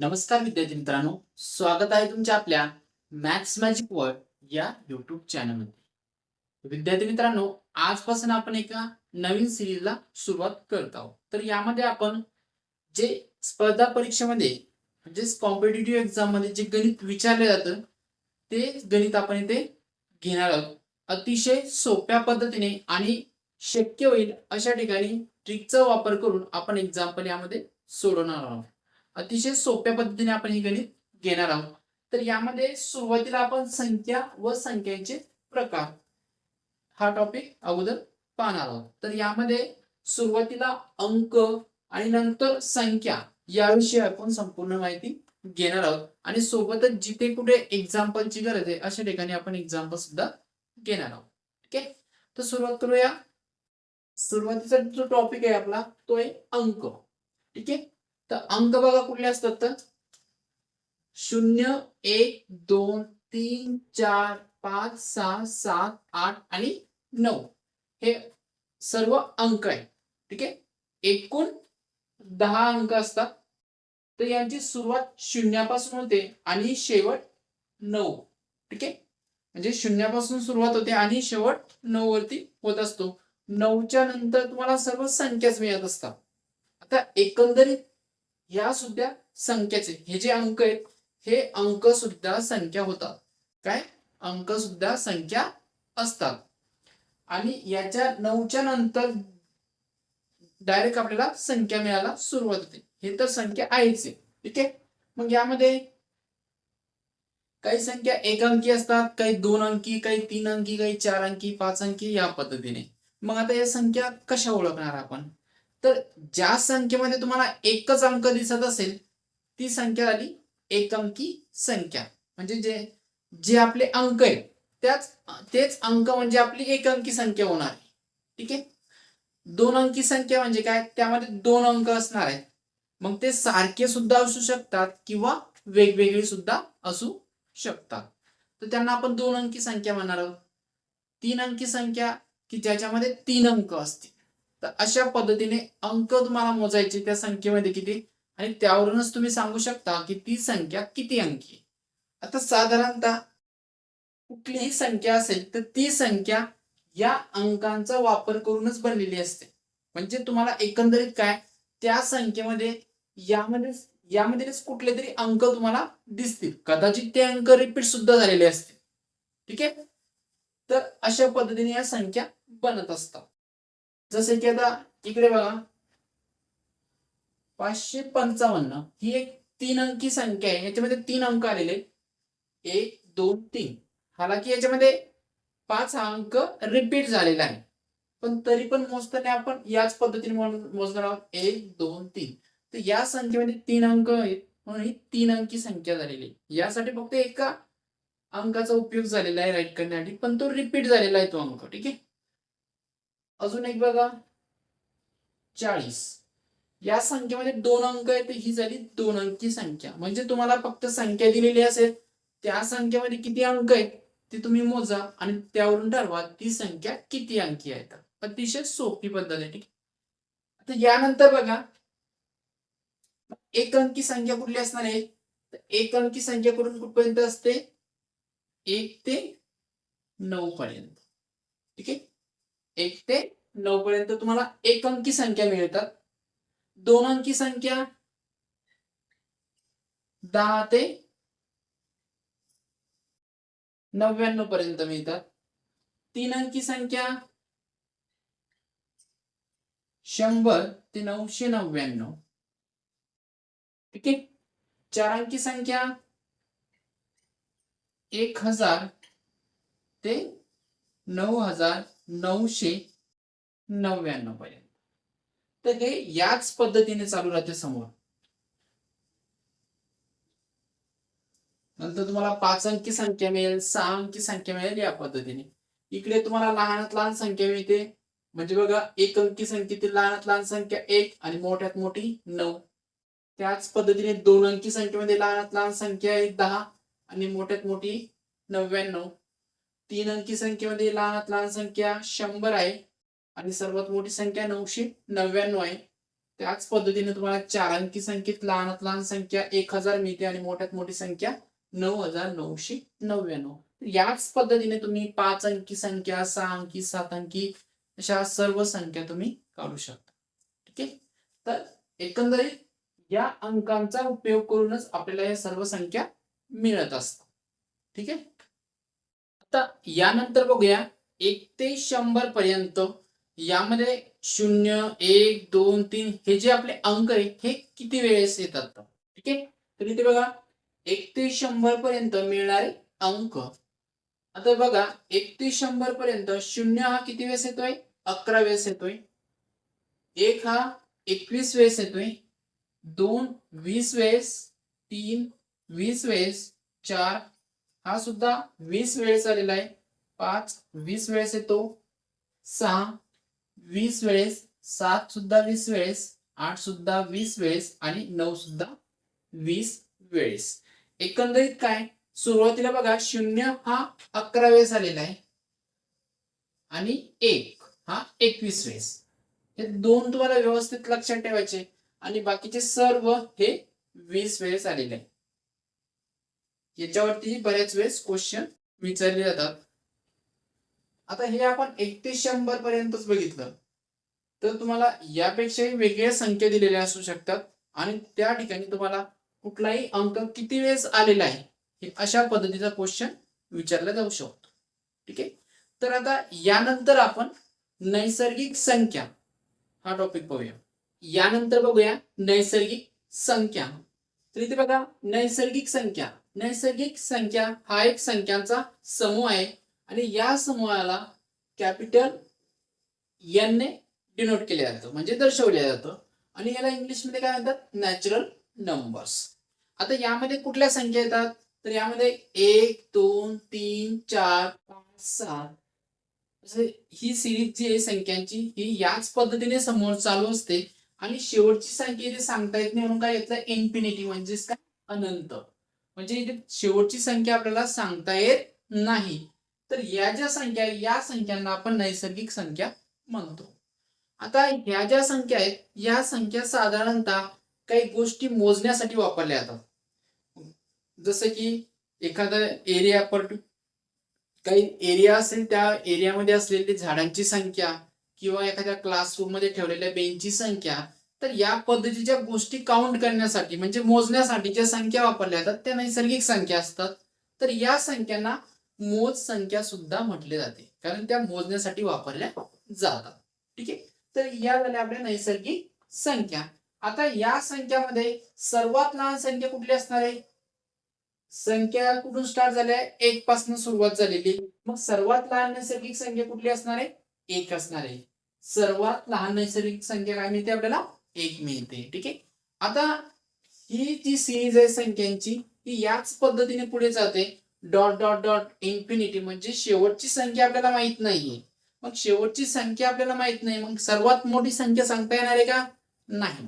नमस्कार विद्यार्थी मित्रांनो स्वागत आहे तुमच्या आपल्या मॅथ्स मॅजिक वर्ड या युट्यूब चॅनलमध्ये विद्यार्थी मित्रांनो आजपासून आपण एका नवीन सिरीजला सुरुवात करत आहोत. तर यामध्ये आपण जे स्पर्धा परीक्षेमध्ये म्हणजेच कॉम्पिटेटिव्ह एक्झाममध्ये जे गणित विचारले जातं ते गणित आपण इथे घेणार आहोत. अतिशय सोप्या पद्धतीने आणि शक्य होईल अशा ठिकाणी ट्रिकचा वापर करून आपण एक्झाम्पल यामध्ये सोडवणार आहोत. अतिशय सोप्या पद्धतीने आपण हे गणित घेणार आहोत. तर यामध्ये सुरुवातीला आपण संख्या व संख्यांचे प्रकार हा टॉपिक अगोदर पाहणार आहोत. तर यामध्ये सुरुवातीला अंक आणि नंतर संख्या याविषयी आपण संपूर्ण माहिती घेणार आहोत. आणि सोबतच जिथे कुठे एक्झाम्पलची गरज आहे अशा ठिकाणी आपण एक्झाम्पल सुद्धा घेणार आहोत. ओके तर सुरुवात करूया. सुरुवातीचा जो टॉपिक आहे आपला तो आहे अंक. ठीक आहे? तर अंक बघा कुठले असतात तर? शून्य एक दोन तीन चार पाच सहा सात आठ आणि नऊ. हे सर्व अंक आहे ठीक आहे? एकूण दहा अंक असतात. तर यांची सुरुवात शून्यापासून होते आणि शेवट नऊ. ठीक आहे? म्हणजे शून्यापासून सुरुवात होते आणि शेवट नऊ वरती होत असतो. नऊच्या नंतर तुम्हाला सर्व संख्याच मिळत असतात. आता एकंदरीत या सुद्धा संख्याचे. हे जे अंक आहेत हे अंक सुद्धा संख्या होतात. काय? अंक सुद्धा संख्या असतात. आणि याच्या नऊच्या नंतर डायरेक्ट आपल्याला संख्या मिळायला सुरुवात होते. हे तर संख्या आहेच आहे. ठीक आहे? मग यामध्ये काही संख्या एक अंकी असतात काही दोन अंकी काही तीन अंकी काही चार अंकी पाच अंकी या पद्धतीने. मग आता या संख्या कशा ओळखणार आपण? तर ज्या संख्येमध्ये तुम्हाला एकच अंक दिसत असेल ती संख्या झाली एक अंकी संख्या. म्हणजे जे जे आपले अंक आहेत त्याच तेच अंक म्हणजे आपली एक अंकी संख्या होणार आहे. ठीक आहे? दोन अंकी संख्या म्हणजे काय? त्यामध्ये दोन अंक असणार आहेत. मग ते सारखे सुद्धा असू शकतात किंवा वेगवेगळे सुद्धा असू शकतात. तर त्यांना आपण दोन अंकी संख्या म्हणणार आहोत. तीन अंकी संख्या की ज्याच्यामध्ये तीन अंक असतील. तर अशा पद्धतीने अंक तुम्हाला मोजायचे त्या संख्येमध्ये किती? आणि त्यावरूनच तुम्ही सांगू शकता की ती संख्या किती अंकी आता साधारणतः कुठलीही संख्या असेल तर ती संख्या या अंकांचा वापर करूनच बनलेली असते. म्हणजे तुम्हाला एकंदरीत काय? त्या संख्येमध्ये यामध्ये यामध्येच कुठले तरी अंक तुम्हाला दिसतील. कदाचित ते अंक रिपीट सुद्धा झालेले असतील. ठीक आहे? तर अशा पद्धतीने या संख्या बनत असतात. जसे की आता इकडे बघा. पाचशे पंचावन्न ही एक तीन अंकी संख्या आहे. याच्यामध्ये तीन अंक आलेले एक दोन तीन. हालाकी याच्यामध्ये पाच हा अंक रिपीट झालेला आहे. पण तरी पण मोजताना आपण याच पद्धतीने मोजणार आहोत. एक दोन तीन. तर या संख्येमध्ये तीन अंक आहेत. म्हणून ही तीन अंकी संख्या झालेली आहे. यासाठी फक्त एका अंकाचा उपयोग झालेला आहे राईट करण्यासाठी पण तो रिपीट झालेला आहे तो अंक. ठीक आहे? अजून एक बघा. चाळीस. या संख्येमध्ये दोन अंक आहेत ही झाली दोन अंकी संख्या. म्हणजे तुम्हाला फक्त संख्या दिलेली असेल त्या संख्येमध्ये किती अंक आहेत ते तुम्ही मोजा आणि त्यावरून ठरवा ती संख्या किती अंकी आहे अतिशय सोपी पद्धत आहे ठीक आहे? आता यानंतर बघा. एक अंकी संख्या कुठली असणार आहे? तर एक अंकी संख्या कुठून कुठपर्यंत असते? एक ते नऊ पर्यंत. ठीक आहे? एक ते नऊ पर्यंत तुम्हाला एक अंकी संख्या मिळतात. दोन अंकी संख्या दहा ते नव्याण्णव पर्यंत मिळतात. तीन अंकी संख्या शंभर ते नऊशे नव्याण्णव. ठीक आहे चार अंकी संख्या एक हजार ते नऊ हजार नऊशे नव्याण्णव पर्यंत. तर हे याच पद्धतीने चालू राहते समोर. नंतर तुम्हाला पाच अंकी संख्या मिळेल सहा अंकी संख्या मिळेल या पद्धतीने. इकडे तुम्हाला लहानात लहान संख्या मिळते. म्हणजे बघा एक अंकी संख्येतील लहानात लहान संख्या एक आणि मोठ्यात मोठी नऊ. त्याच पद्धतीने दोन अंकी संख्येमध्ये लहानात लहान संख्या आहे दहा आणि मोठ्यात मोठी नव्याण्णव. तीन अंकी संख्येमध्ये लहानात लहान संख्या शंभर आहे आणि सर्वात मोठी संख्या नऊशे नव्याण्णव आहे. त्याच पद्धतीने तुम्हाला चार अंकी संख्येत लहानात लहान संख्या एक हजार मिळते आणि मोठ्यात मोठी संख्या नऊ हजार नऊशे नव्याण्णव. याच पद्धतीने तुम्ही पाच अंकी संख्या सहा अंकी सात अंकी अशा सर्व संख्या तुम्ही काढू शकता. ठीक आहे? तर एकंदरीत या अंकांचा उपयोग करूनच आपल्याला या सर्व संख्या मिळत असतात. ठीक आहे? आता यानंतर बघूया. एक ते शंभर पर्यंत. यामध्ये शून्य एक दोन तीन हे जे आपले अंक आहे हे किती वेळेस येतात? ठीक आहे? तर इथे बघा. एक ते शंभर पर्यंत मिळणारे अंक. आता बघा. एक ते शंभर पर्यंत शून्य हा किती वेळेस येतोय? अकरा वेळेस येतोय. एक हा एकवीस वेळेस येतोय. दोन वीस वेळेस. तीन वीस वेळेस. चार हा सुद्धा वीस वेळेस आलेला आहे. पाच वीस वेळेस येतो. सहा वीस वेळेस सात सुद्धा वीस वेळेस आठ सुद्धा वीस वेळेस आणि नऊ सुद्धा वीस वेळेस. एकंदरीत काय? सुरुवातीला बघा शून्य हा अकरा वेळेस आलेला आहे. आणि एक हा एकवीस वेळेस. हे दोन तुम्हाला व्यवस्थित लक्षात ठेवायचे. आणि बाकीचे सर्व हे वीस वेळेस आलेले आहे. याच्यावरती बऱ्याच वेळेस क्वेश्चन विचारले जातात. आता हे आपण एक ते शंभर पर्यंतच बघितलं. तर तुम्हाला यापेक्षाही वेगळ्या संख्या दिलेल्या असू शकतात आणि त्या ठिकाणी तुम्हाला कुठलाही अंक किती वेळेस आलेला आहे हे अशा पद्धतीचा क्वेश्चन विचारला जाऊ शकतो. ठीक आहे? तर आता यानंतर आपण नैसर्गिक संख्या हा टॉपिक पाहूया. यानंतर बघूया नैसर्गिक संख्या. तर इथे बघा नैसर्गिक संख्या. नैसर्गिक संख्या हा एक संख्यांचा समूह आहे. आणि या समूहाला कॅपिटल एन डिनोट केले जातं. म्हणजे दर्शवले जातं. आणि याला इंग्लिशमध्ये काय म्हणतात? नॅचरल नंबर्स आता यामध्ये कुठल्या संख्या येतात? तर यामध्ये एक दोन तीन चार पाच सात. ही सिरीज जी आहे संख्यांची ही याच पद्धतीने समोर चालू असते. आणि शेवटची संख्या इथे सांगता येत नाही म्हणून काय घेतलं? इन्फिनिटी म्हणजेच काय? अनंत. म्हणजे इथे शेवटची संख्या आपल्याला सांगता येत नाही. तर या ज्या संख्या या संख्यांना आपण नैसर्गिक संख्या म्हणतो. आता ह्या ज्या संख्या आहेत या संख्या साधारणतः काही गोष्टी मोजण्यासाठी वापरल्या जातात. जसं की एखादा एरिया पर्ट काही एरिया असेल त्या एरियामध्ये असलेली झाडांची संख्या किंवा एखाद्या क्लासरूममध्ये ठेवलेल्या बेंचची संख्या तर या पद्धतीच्या गोष्टी काउंट करण्यासाठी म्हणजे मोजण्यासाठी ज्या संख्या वापरल्या जातात त्या नैसर्गिक संख्या असतात. तर या संख्यांना मोज संख्या सुद्धा म्हटले जाते. कारण त्या मोजण्यासाठी वापरल्या जातात. ठीक आहे? तर या झाल्या आपल्या नैसर्गिक संख्या. आता या संख्यामध्ये सर्वात लहान संख्या कुठली असणार आहे? संख्या कुठून स्टार्ट झाल्या एक पासून सुरुवात झालेली. मग सर्वात लहान नैसर्गिक संख्या कुठली असणार आहे? एक असणार आहे. सर्वात लहान नैसर्गिक संख्या काय मिळते आपल्याला? एक मिळते ठीक आहे? आता ही जी सिरीज आहे संख्यांची ही याच पद्धतीने पुढे जाते. डॉट डॉट डॉट इन्फिनिटी म्हणजे शेवटची संख्या आपल्याला माहीत नाहीये. मग शेवटची संख्या आपल्याला माहीत नाही मग सर्वात मोठी संख्या सांगता येणार आहे का? नाही.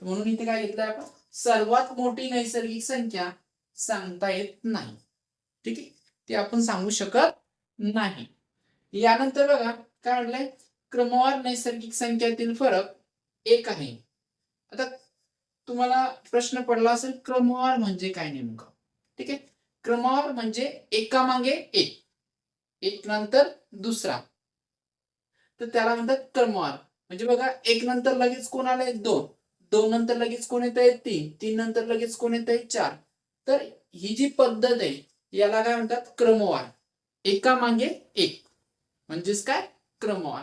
म्हणून इथे काय घेतलंय आपण? सर्वात मोठी नैसर्गिक संख्या सांगता येत नाही. ठीक आहे? ते आपण सांगू शकत नाही. यानंतर बघा काय म्हटलंय क्रमवार नैसर्गिक संख्यातील फरक एक आहे. आता तुम्हाला प्रश्न पडला असेल क्रमवार म्हणजे काय नेमकं? ठीक आहे? क्रमवार म्हणजे एका मागे एक. एक नंतर दुसरा. तर त्याला म्हणतात क्रमवार. म्हणजे बघा एक नंतर लगेच कोण आलंय? दोन. दोन नंतर लगेच कोण येत आहे तीन. तीन नंतर लगेच कोण येत आहे चार. तर ही जी पद्धत आहे याला काय म्हणतात? क्रमवार. एका मागे एक. म्हणजेच काय? क्रमवार.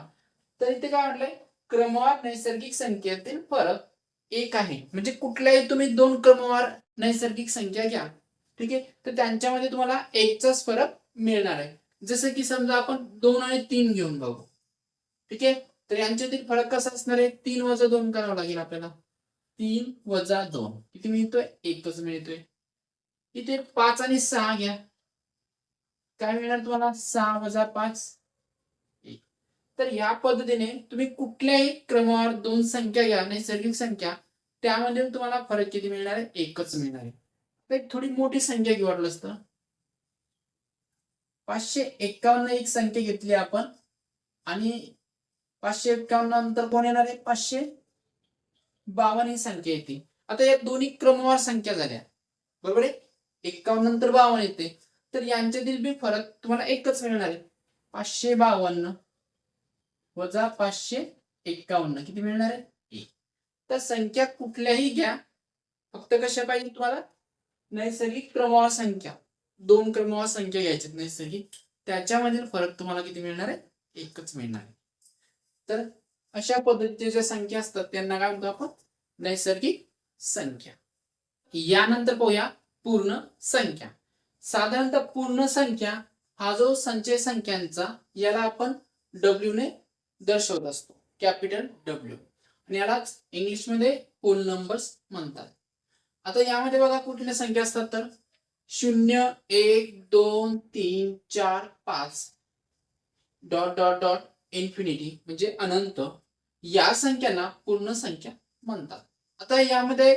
तर इथे काय म्हटलंय क्रमवार नैसर्गिक संख्येतील फरक एक आहे. म्हणजे कुठल्याही तुम्ही दोन क्रमवार नैसर्गिक संख्या घ्या. ठीक आहे? तर त्यांच्यामध्ये तुम्हाला एकचाच फरक मिळणार आहे. जसं की समजा आपण दोन आणि तीन घेऊन बघू. ठीक आहे? तर यांच्यातील फरक कसा असणार आहे? तीन वजा दोन करावं लागेल आपल्याला. तीन वजा दोन. किती मिळतोय? एकच मिळतोय. इथे पाच आणि सहा घ्या. काय मिळणार तुम्हाला? सहा वजा पाच. तर ह्या पद्धतीने तुम्ही कुठल्याही क्रमावर दोन संख्या घ्या नैसर्गिक संख्या त्यामध्ये तुम्हाला फरक किती मिळणार आहे? एकच मिळणार आहे. तर एक थोडी मोठी संख्या घेऊ वाटलं असतं. पाचशे एक्कावन्न एक संख्या घेतली आपण. आणि पाचशे एक्कावन्न नंतर कोण येणार आहे? पाचशे बावन्न ही संख्या येते. आता या दोन्ही क्रमवार संख्या झाल्या. बरोबर आहे? एक्कावन्न नंतर बावन्न येते. तर यांच्यातील बी फरक तुम्हाला एकच मिळणार आहे. पाचशे बावन्न वजा पाचशे एक्कावन्न किती मिळणार आहे? एक. तर संख्या कुठल्याही घ्या. फक्त कशा पाहिजे तुम्हाला? नैसर्गिक क्रमवार संख्या. दोन क्रमवार संख्या घ्यायच्यात नैसर्गिक. त्याच्यामधील फरक तुम्हाला किती मिळणार आहे? एकच मिळणार आहे. तर अशा पद्धतीच्या ज्या संख्या असतात त्यांना काय म्हणतो आपण? नैसर्गिक संख्या. यानंतर पाहूया पूर्ण संख्या. साधारणतः पूर्ण संख्या हा जो संचय संख्यांचा याला आपण डब्ल्यू ने दर्शवत असतो. कॅपिटल डब्ल्यू आणि यालाच इंग्लिशमध्ये होल नंबर्स म्हणतात. आता यामध्ये बघा कुठल्या संख्या असतात तर? शून्य एक दोन तीन चार पाच. डॉट डॉट डॉट इन्फिनिटी म्हणजे अनंत. या संख्यांना पूर्ण संख्या म्हणतात. आता यामध्ये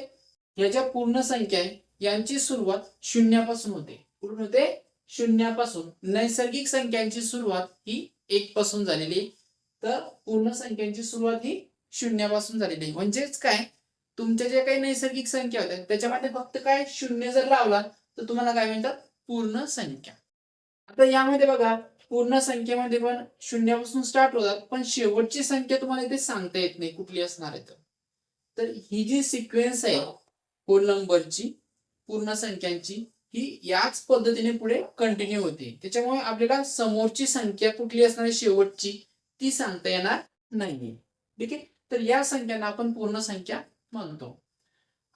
ह्या ज्या पूर्ण संख्या आहे यांची सुरुवात शून्यापासून होते. कुठून होते? शून्यापासून. नैसर्गिक संख्यांची सुरुवात ही एक पासून झालेली तर पूर्ण संख्यांची सुरुवात ही शून्यापासून झालेली आहे. म्हणजेच काय? तुमच्या ज्या काही नैसर्गिक संख्या होत्या त्याच्यामध्ये फक्त काय? शून्य जर लावला तर तुम्हाला काय म्हणतात पूर्ण संख्या. आता यामध्ये बघा पूर्ण संख्येमध्ये पण शून्यापासून स्टार्ट होतात पण शेवटची संख्या तुम्हाला इथे सांगता येत नाही कुठली असणार आहे तर. तर ही जी सिक्वेन्स आहे होल नंबरची पूर्ण संख्यांची ही याच पद्धतीने पुढे कंटिन्यू होते. त्याच्यामुळे आपल्याला समोरची संख्या कुठली असणार आहे? शेवटची. ती सांगता येणार नाही ठीक आहे तर या संख्यांना आपण पूर्ण संख्या म्हणतो.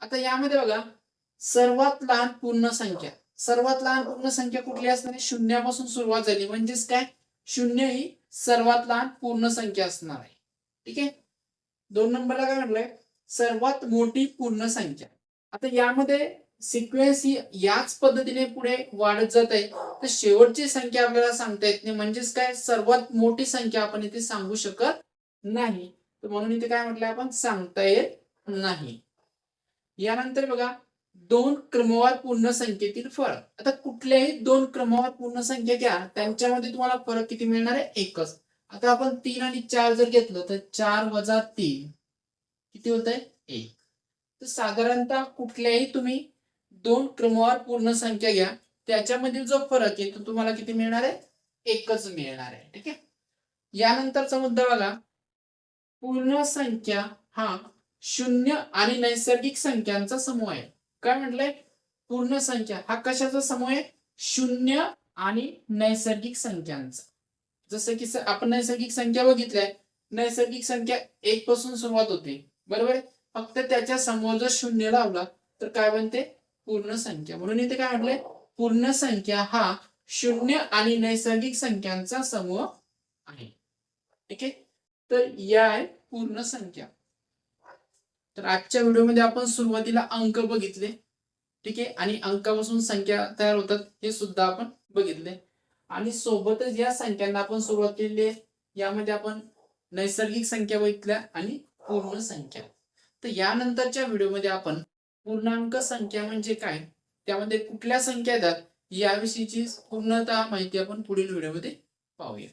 आता यामध्ये बघा सर्वात लहान पूर्ण संख्या. सर्वात लहान पूर्ण संख्या कुठली असणार? आहे शून्यापासून सुरुवात झाली. म्हणजेच काय? शून्य ही सर्वात लहान पूर्ण संख्या असणार आहे. ठीक आहे? दोन नंबरला काय म्हटलंय? सर्वात मोठी पूर्ण संख्या. आता यामध्ये सिक्वेन्स ही याच पद्धतीने पुढे वाढत जात आहे. तर शेवटची संख्या आपल्याला सांगता येत नाही. म्हणजेच काय? सर्वात मोठी संख्या आपण इथे सांगू शकत नाही. तर म्हणून इथे काय म्हटलंय आपण? सांगता येत नाही. यानंतर बघा दोन क्रमवार पूर्ण संख्येतील फरक आता कुठल्याही दोन क्रमवार पूर्ण संख्या घ्या त्यांच्यामध्ये तुम्हाला फरक किती मिळणार आहे? एकच. आता आपण तीन आणि चार जर घेतलं तर चार वजा तीन. किती होत आहे एक. तर साधारणतः कुठल्याही तुम्ही दोन क्रमवार पूर्ण संख्या घ्या. त्याच्यामधील जो फरक आहे तो तुम्हाला किती मिळणार आहे? एकच मिळणार आहे. ठीक आहे? यानंतरचा मुद्दा बघा. पूर्ण संख्या हा शून्य आणि नैसर्गिक संख्यांचा समूह आहे. काय म्हटलंय? पूर्ण संख्या. हा कशाचा समूह आहे? शून्य आणि नैसर्गिक संख्यांचा. जसं की आपण नैसर्गिक संख्या बघितल्या. नैसर्गिक संख्या एक पासून सुरुवात होते. बरोबर? फक्त त्याच्यासमोर जर शून्य लावला तर काय बनते? पूर्ण संख्या. म्हणून इथे काय म्हटलंय पूर्ण संख्या हा शून्य आणि नैसर्गिक संख्यांचा समूह आहे. ठीक आहे? तर या आहे पूर्ण संख्या. तर आजच्या व्हिडिओमध्ये आपण सुरुवातीला अंक बघितले. ठीक आहे? आणि अंकापासून संख्या तयार होतात हे सुद्धा आपण बघितले. आणि सोबतच या संख्यांना आपण सुरुवात केलेली आहे. यामध्ये आपण नैसर्गिक संख्या बघितल्या आणि पूर्ण संख्या. तर यानंतरच्या व्हिडिओमध्ये आपण पूर्णांक संख्या म्हणजे काय? त्यामध्ये कुठल्या संख्या येतात? याविषयीची पूर्णतः माहिती आपण पुढील व्हिडिओमध्ये पाहूया.